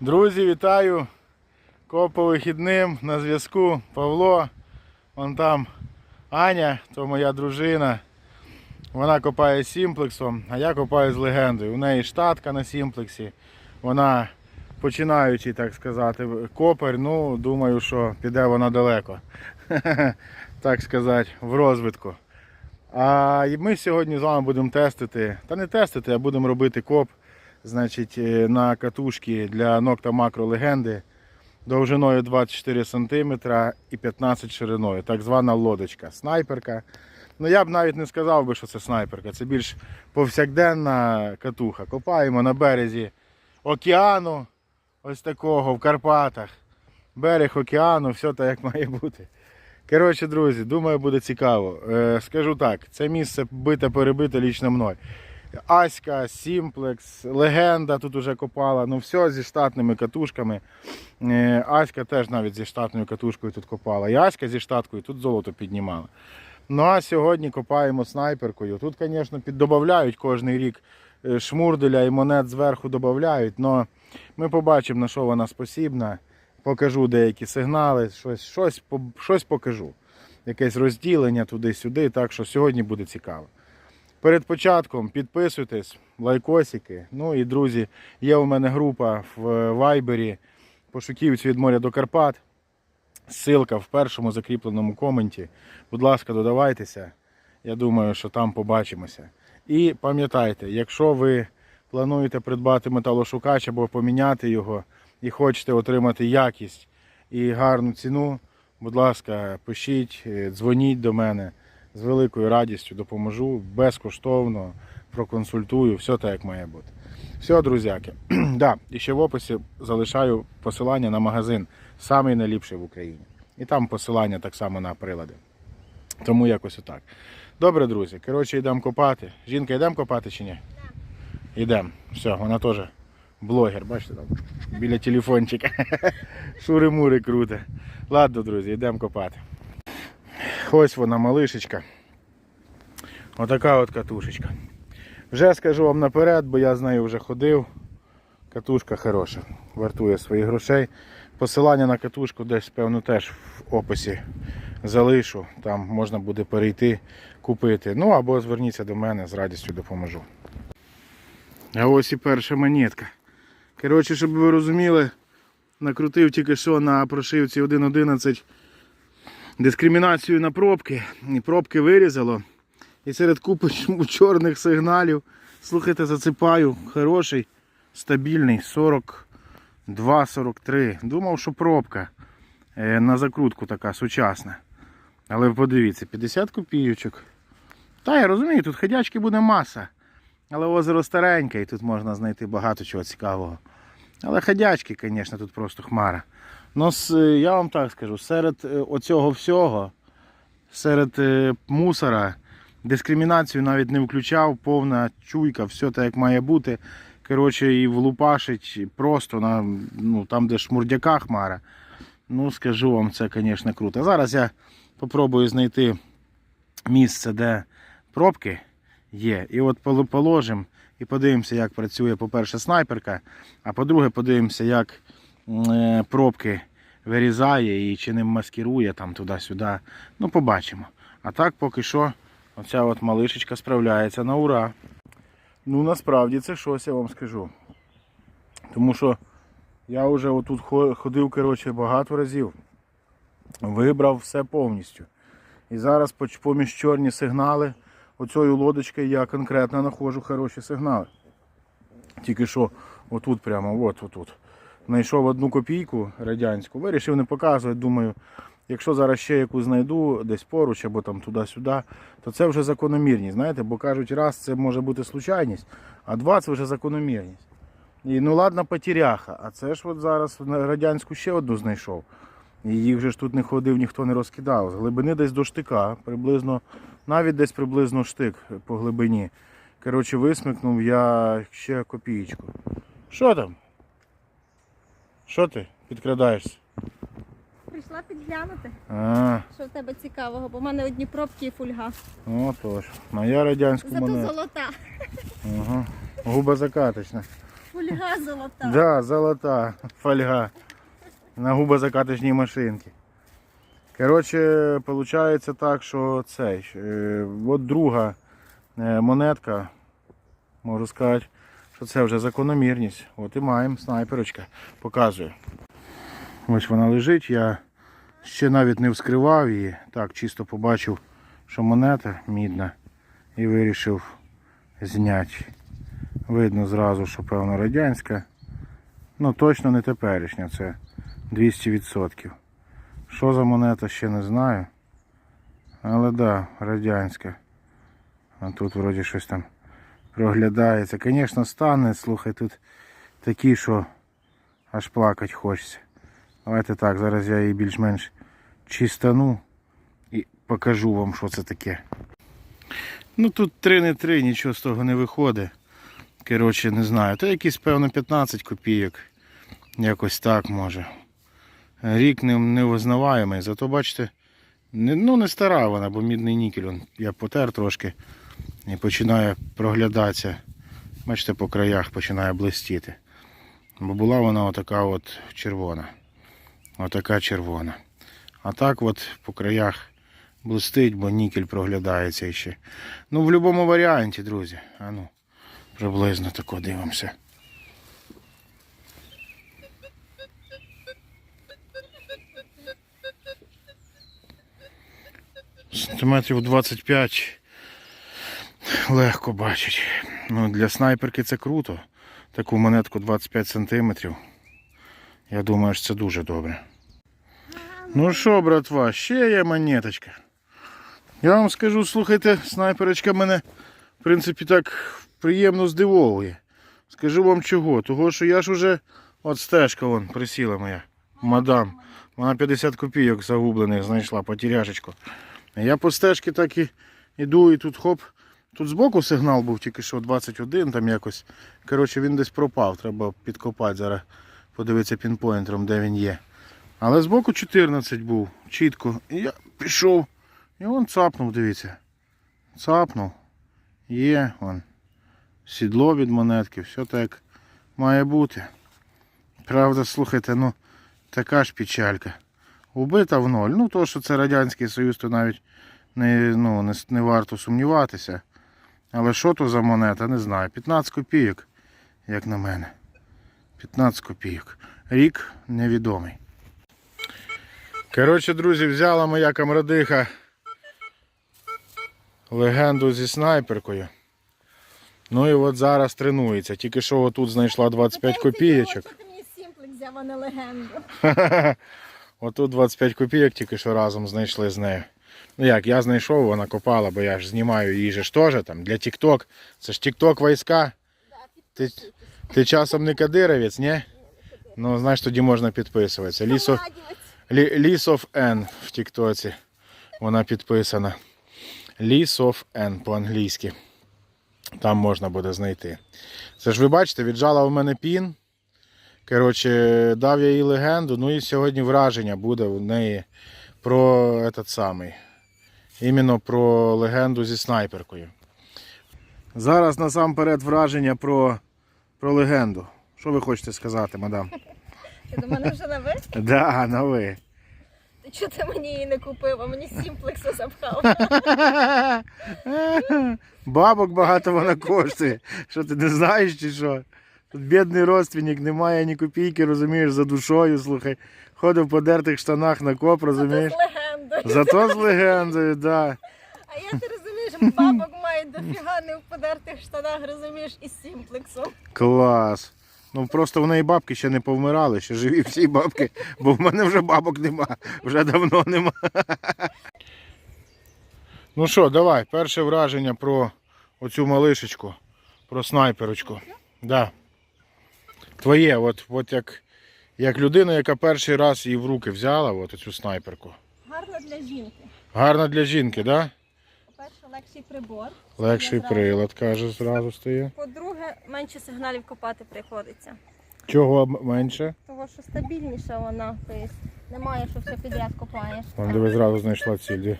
Друзі, вітаю! Коп по вихідним на зв'язку Павло. Вон там Аня, то моя дружина. Вона копає сімплексом, а я копаю з легендою. У неї штатка на сімплексі. Вона починаючий, так сказати, копер. Ну, думаю, що піде вона далеко. Так сказати, в розвитку. А ми сьогодні з вами будемо тестити, та не тестити, а будемо робити коп значить, е, на катушки для нокта макро легенди довжиною 24 см і 15 шириною. Так звана лодочка, снайперка. Ну я б навіть не сказав би, що це снайперка. Це більш повсякденна катуха. Копаємо на березі океану, ось такого в Карпатах. Берег океану, все так як має бути. Коротше, друзі, думаю, буде цікаво. Е, скажу так, це місце бите перебите лічно мною. Аська, Сімплекс, Легенда тут уже копала. Ну все зі штатними катушками. Е, Аська теж навіть зі штатною катушкою тут копала. І Аська зі штаткою тут золото піднімала. Ну а сьогодні копаємо снайперкою. Тут, звісно, піддобавляють кожен рік е, шмурделя і монет зверху додають. але ми побачимо, на що вона спосібна. Покажу деякі сигнали, щось, щось, щось покажу. Якесь розділення туди-сюди. Так що сьогодні буде цікаво. Перед початком підписуйтесь, лайкосики. Ну і друзі, є у мене група в Вайбері Пошуківці від моря до Карпат. Ссылка в першому закріпленому коменті. Будь ласка, додавайтеся. Я думаю, що там побачимося. І пам'ятайте, якщо ви плануєте придбати металошукач або поміняти його і хочете отримати якість і гарну ціну, будь ласка, пишіть, е, дзвоніть до мене з великою радістю допоможу, безкоштовно проконсультую, все так як має бути. Все, друзяки. да, і ще в описі залишаю посилання на магазин, самий найліпший в Україні. І там посилання так само на прилади. Тому якось отак. Добре, друзі. Коротше, йдемо копати. Жінка, йдемо копати чи ні? Йдемо. Все, вона теж блогер, бачите там, біля телефончика. Шури-мури круте. Ладно, друзі, йдемо копати. Ось вона малишечка. Отака от катушечка. Вже скажу вам наперед, бо я з нею вже ходив. Катушка хороша, вартує своїх грошей. Посилання на катушку десь, певно, теж в описі залишу. Там можна буде перейти, купити. Ну або зверніться до мене, з радістю допоможу. А ось і перша монетка. Коротше, щоб ви розуміли, накрутив тільки що на прошивці 1.11 дискримінацію на пробки. І пробки вирізало. І серед купи чорних сигналів, слухайте, зацепаю, хороший, стабільний, 42-43. Думав, що пробка е, на закрутку така сучасна. Але подивіться, 50 копійочок. Та я розумію, тут ходячки буде маса. Але озеро стареньке і тут можна знайти багато чого цікавого. Але ходячки, звісно, тут просто хмара. Ну, я вам так скажу, серед е, оцього всього, серед е, мусора, дискримінацію навіть не включав, повна чуйка, все так як має бути. Коротше, і влупашить просто на, ну, там, де шмурдяка хмара. Ну, скажу вам, це, звісно, круто. Зараз я попробую знайти місце, де пробки є. І от поло- положимо і подивимося, як працює, по-перше, снайперка, а по-друге, подивимося, як е, пробки вирізає і чи ним маскирує там туди-сюди. Ну, побачимо. А так поки що оця от малишечка справляється на ура. Ну, насправді це щось, я вам скажу. Тому що я вже отут ходив коротше, багато разів. Вибрав все повністю. І зараз поміж чорні сигнали, оцею лодочкою я конкретно знаходжу хороші сигнали. Тільки що отут прямо, от отут. Знайшов одну копійку радянську, вирішив не показувати, думаю, якщо зараз ще яку знайду десь поруч або там туди-сюди, то це вже закономірність. Знаєте, бо кажуть, раз це може бути случайність, а два це вже закономірність. І ну ладно, потеряха. А це ж от зараз радянську ще одну знайшов. І їх же ж тут не ходив, ніхто не розкидав. З глибини десь до штика, приблизно, навіть десь приблизно штик по глибині. Коротше, висмикнув я ще копієчку. Що там? Що ти підкрадаєшся? Прийшла підглянути, А, що в тебе цікавого, бо в мене одні пробки і фульга. отож. Ну я радянську Зато золота. Ага. Губа закаточна. Фульга золота. Да, золота фольга на губозакаточній машинці. Коротше, виходить так, що цей. е, От друга е, монетка, можу сказати, що це вже закономірність. От і маємо снайперочка. Показую. Ось вона лежить. Я ще навіть не вскривав її. Так, чисто побачив, що монета мідна і вирішив зняти. Видно зразу, що певно радянська. Ну точно не теперішня, це 200%. Що за монета ще не знаю. Але да, радянська. А тут вроді щось там проглядається. Звісно, стане, слухай, тут такі, що аж плакати хочеться. Давайте так, зараз я її більш-менш чистану і покажу вам, що це таке. Ну тут 3 не 3, нічого з того не виходить. Коротше, не знаю. Та якісь, певно, 15 копійок. Якось так може. Рік не, не визнаваємий, зато бачите, не, ну не стара вона, бо мідний нікель. Я потер трошки і починає проглядатися. Бачите, по краях починає блистіти. Бо була вона отака от червона. Отака червона. А так от по краях блистить, бо нікель проглядається ще. Ну, в будь-якому варіанті, друзі. А ну. Приблизно тако дивимося. Сантиметрів 25 легко бачить. Ну, для снайперки це круто. Таку монетку 25 сантиметрів. Я думаю, що це дуже добре. Ну що, братва, ще є монеточка. Я вам скажу, слухайте, снайперочка мене, в принципі, так приємно здивовує. Скажу вам чого. Того, що я ж уже от стежка вон присіла моя. Мадам. Вона 50 копійок загублених знайшла, потеряшечку. Я по стежці так і іду, і тут хоп. Тут збоку сигнал був тільки що 21 там якось. Коротше, він десь пропав. Треба підкопати зараз, подивитися пінпоінтером, де він є. Але збоку 14 був, чітко. І я пішов. І он цапнув, дивіться. Цапнув. Є, вон. Сідло від монетки, все так має бути. Правда, слухайте, ну така ж печалька. Убита в ноль. Ну, то, що це Радянський Союз, то навіть не, ну, не, не варто сумніватися. Але що то за монета, не знаю. 15 копійок, як на мене. 15 копійок. Рік невідомий. Коротше, друзі, взяла моя камрадиха легенду зі снайперкою. Ну і от зараз тренується. Тільки що отут знайшла 25 копійочок. Ти мені сімплик взяв, а не легенду? Отут 25 копійок тільки що разом знайшли з нею. Ну як, я знайшов, вона копала, бо я ж знімаю її же ж теж там для TikTok. Це ж TikTok війська. Ти, ти часом не кадировець, ні? Ну, знаєш, тоді можна підписуватися. Лісо, Лі- Ліс of N в Тіктоці. Вона підписана. Ліс of N по-англійськи. Там можна буде знайти. Це ж ви бачите, віджала у мене пін. Коротше, дав я їй легенду. Ну і сьогодні враження буде у неї про этот самий. Іменно про легенду зі снайперкою. Зараз насамперед враження про, про легенду. Що ви хочете сказати, мадам? Ти до мене вже на ви? Да, на ви. Ти чого ти мені її не купив, а мені сімплекса запхав? Бабок багато вона коштує. Що ти не знаєш чи що? Тут бідний родственник, немає ні копійки, розумієш, за душою, слухай. Ходив в подертих штанах на коп, розумієш? Легендою. Зато з легендою, так. Да. А я ти розумієш, бабок має дофіга не в подертих штанах, розумієш, із сімплексом. Клас. Ну просто в неї бабки ще не повмирали, ще живі всі бабки, бо в мене вже бабок нема, вже давно нема. Ну що, давай, перше враження про оцю малишечку, про снайперочку. Да. Твоє, от, от як, як людина, яка перший раз її в руки взяла, от оцю снайперку. Гарно для жінки. Гарна для жінки, да? По-перше, легший прибор. Легший прилад, каже, зразу стає. По-друге, менше сигналів копати приходиться. Чого менше? Того, що стабільніша вона, тобто немає, що все підряд копаєш. Вон диви, зразу знайшла ціль. де.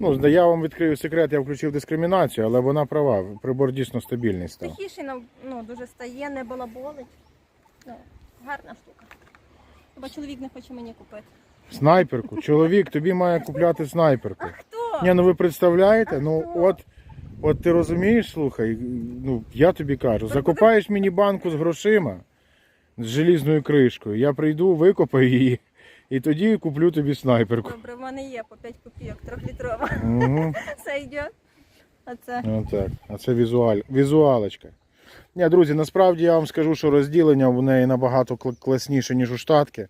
Ну, я вам відкрию секрет, я включив дискримінацію, але вона права. Прибор дійсно стабільний став. Тихіше нам ну, дуже стає, не балаболить. Ну, гарна штука. Хіба чоловік не хоче мені купити. Снайперку. Чоловік тобі має купляти снайперку. Хто? Ні, ну ви представляєте? Ну от, от ти розумієш, слухай, ну я тобі кажу, закопаєш мені банку з грошима з желізною кришкою. Я прийду, викопаю її, і тоді куплю тобі снайперку. Добре, в мене є по 5 копійок, трьохлітрова. Угу. Все йде. А це Отак. А це візуаль... візуалочка. Ні, друзі, насправді я вам скажу, що розділення в неї набагато класніше, ніж у штатки.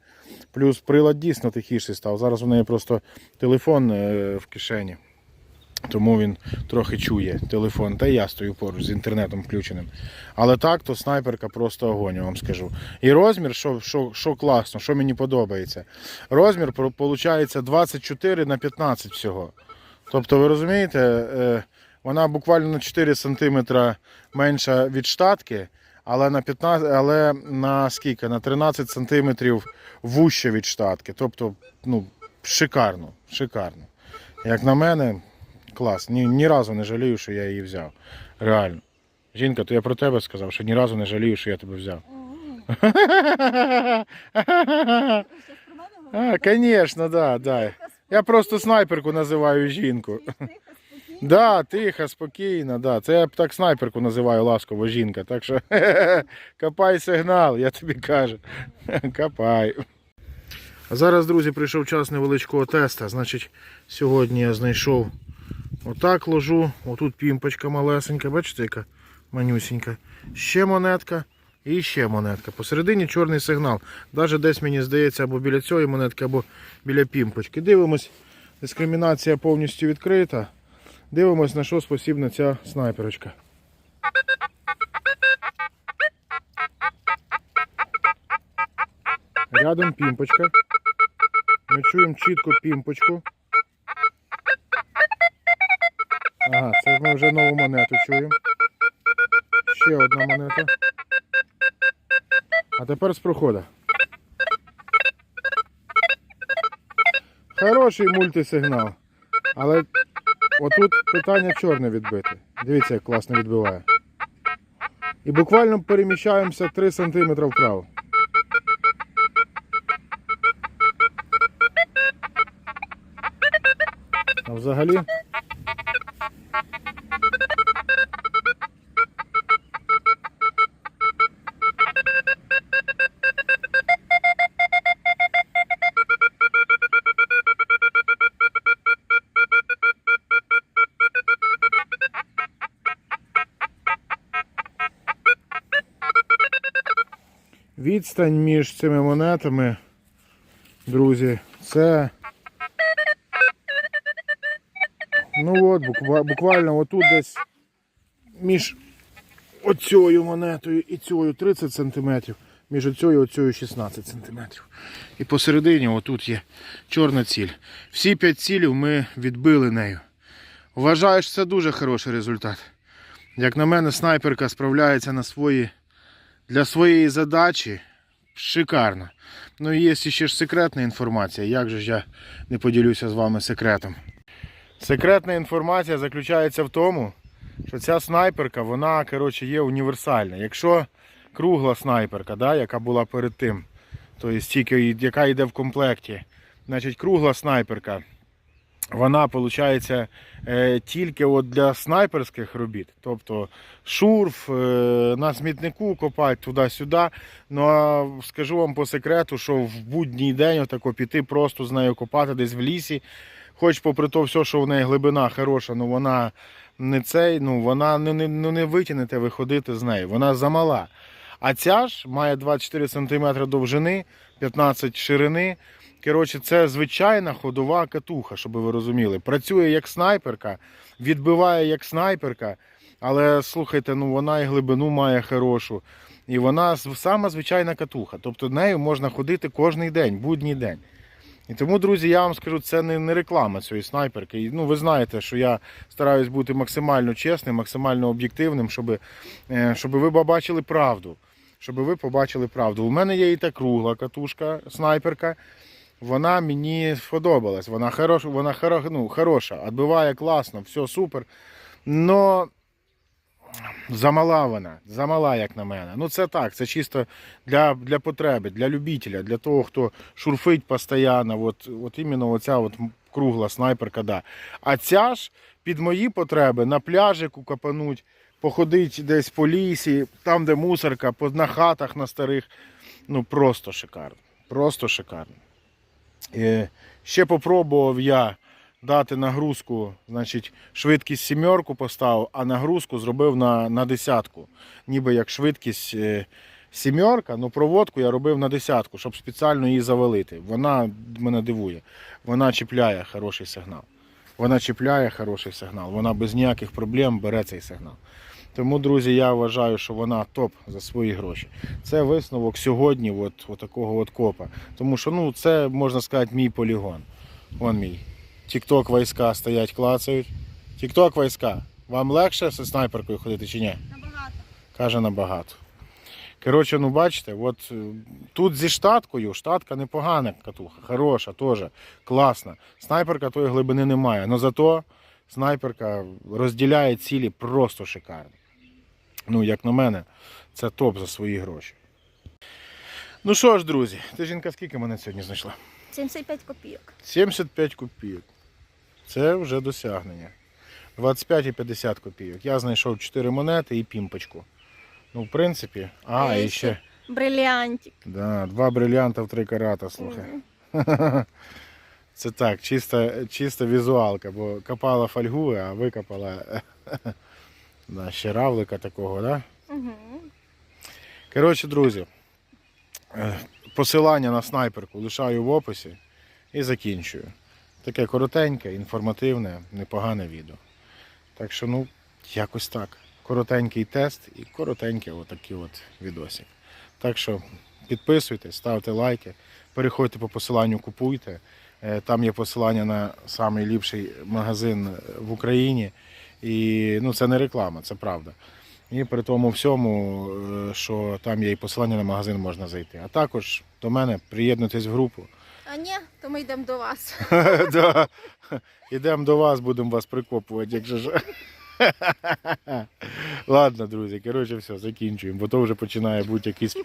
Плюс прилад дійсно тихіший став. Зараз у неї просто телефон е, в кишені. Тому він трохи чує телефон. Та я стою поруч з інтернетом включеним. Але так, то снайперка просто огонь, я вам скажу. І розмір, що, що, що класно, що мені подобається. Розмір виходить 24 на 15 всього. Тобто, ви розумієте, е, вона буквально на 4 см менша від штатки, але на 15, але на скільки? На 13 см вужче від штатки. Тобто, ну, шикарно, шикарно. Як на мене, клас. Ні, ні разу не жалію, що я її взяв. Реально. Жінка, то я про тебе сказав, що ні разу не жалію, що я тебе взяв. А, звісно, да, да. Я просто снайперку називаю жінку. Да, тихо, спокійно, да. Це я б так снайперку називаю ласково жінка. Так що копай сигнал, я тобі кажу. Копай. А зараз, друзі, прийшов час невеличкого теста. Значить, сьогодні я знайшов отак ложу. Отут пімпочка малесенька, бачите, яка манюсінька. Ще монетка і ще монетка. Посередині чорний сигнал. Навіть десь мені здається, або біля цієї монетки, або біля пімпочки. Дивимось, дискримінація повністю відкрита. Дивимось, на що спосібна ця снайперочка. Рядом пімпочка. Ми чуємо чітко пімпочку. Ага, це ми вже нову монету чуємо. Ще одна монета. А тепер з прохода. Хороший мультисигнал. Але отут питання чорне відбите. Дивіться, як класно відбиває. І буквально переміщаємося 3 см вправо. А взагалі. Відстань між цими монетами, друзі, це. Ну от, буквально отут десь між оцією монетою і цією 30 см, між оцією і оцією 16 см. І посередині отут є чорна ціль. Всі 5 цілів ми відбили нею. Вважаю, що це дуже хороший результат. Як на мене, снайперка справляється на свої для своєї задачі шикарно. Ну і є ще ж секретна інформація. Як же ж я не поділюся з вами секретом? Секретна інформація заключається в тому, що ця снайперка, вона коротше, є універсальна. Якщо кругла снайперка, да, яка була перед тим, тобто яка йде в комплекті, значить кругла снайперка, вона виходить е, тільки от для снайперських робіт. Тобто шурф, е, на смітнику копати туди-сюди. Ну а скажу вам по секрету, що в будній день отако піти просто з нею копати десь в лісі. Хоч попри то все, що в неї глибина хороша, ну вона не цей, ну вона не, не, ну, не витягнете виходити з нею. Вона замала. А ця ж має 24 см довжини, 15 ширини. Коротше, це звичайна ходова катуха, щоб ви розуміли. Працює як снайперка, відбиває як снайперка, але слухайте, ну вона і глибину має хорошу. І вона сама звичайна катуха. Тобто нею можна ходити кожен день, будній день. І тому, друзі, я вам скажу, це не, не реклама цієї снайперки. І, ну, ви знаєте, що я стараюсь бути максимально чесним, максимально об'єктивним, щоб, е, щоб ви побачили правду. Щоб ви побачили правду. У мене є і та кругла катушка, снайперка. Вона мені сподобалась. Вона, хорош, вона хоро, ну, хороша, відбиває класно, все супер. Но замала вона, замала, як на мене. Ну це так, це чисто для, для потреби, для любителя, для того, хто шурфить постійно. От, от іменно оця от кругла снайперка, да. А ця ж під мої потреби на пляжику капануть, походить десь по лісі, там, де мусорка, на хатах на старих. Ну просто шикарно. Просто шикарно. Ще попробував я дати нагрузку, значить, швидкість сімерку поставив, а нагрузку зробив на, на десятку. Ніби як швидкість е, сімерка, ну проводку я робив на десятку, щоб спеціально її завалити. Вона мене дивує. Вона чіпляє хороший сигнал. Вона чіпляє хороший сигнал. Вона без ніяких проблем бере цей сигнал. Тому, друзі, я вважаю, що вона топ за свої гроші. Це висновок сьогодні, от, от такого от копа. Тому що ну, це, можна сказати, мій полігон. Вон мій. Тік-ток війська стоять, клацають. Тік-ток війська. Вам легше зі снайперкою ходити чи ні? Набагато. Каже набагато. Коротше, ну бачите, от е, тут зі штаткою, штатка непогана катуха, хороша, теж, класна. Снайперка тої глибини немає. але зато снайперка розділяє цілі просто шикарно. Ну, як на мене, це топ за свої гроші. Ну що ж, друзі, ти жінка скільки мене сьогодні знайшла? 75 копійок. 75 копійок. Це вже досягнення. 25 і 50 копійок. Я знайшов 4 монети і пімпочку. Ну, в принципі, а, А і ще. Брилянтик. Да, два брилянта в три карата, слухай. Мгм. Це так, чиста, чиста візуалка, бо копала фольгу, а викопала да, ще равлика такого, да? Мгм. Коротше, друзі, е, посилання на снайперку лишаю в описі і закінчую. Таке коротеньке, інформативне, непогане відео. Так що, ну, якось так. Коротенький тест і коротенький отакий от відосик. Так що підписуйтесь, ставте лайки, переходьте по посиланню, купуйте. Е, Там є посилання на найліпший магазин в Україні. І ну, це не реклама, це правда. І при тому всьому, е, що там є і посилання на магазин можна зайти. А також до мене приєднуйтесь в групу. А ні, то ми йдемо до вас. Да. Ідемо до вас, будемо вас прикопувати, якщо ж. Ладно, друзі, коротше, все, закінчуємо, бо то вже починає бути якийсь